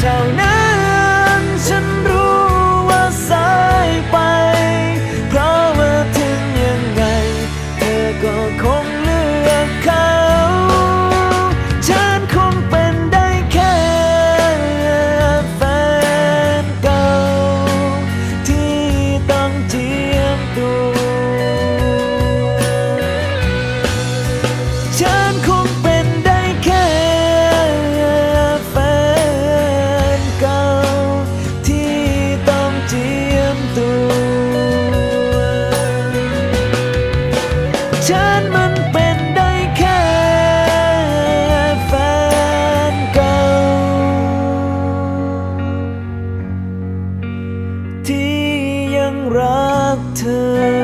don't know. รักเธอ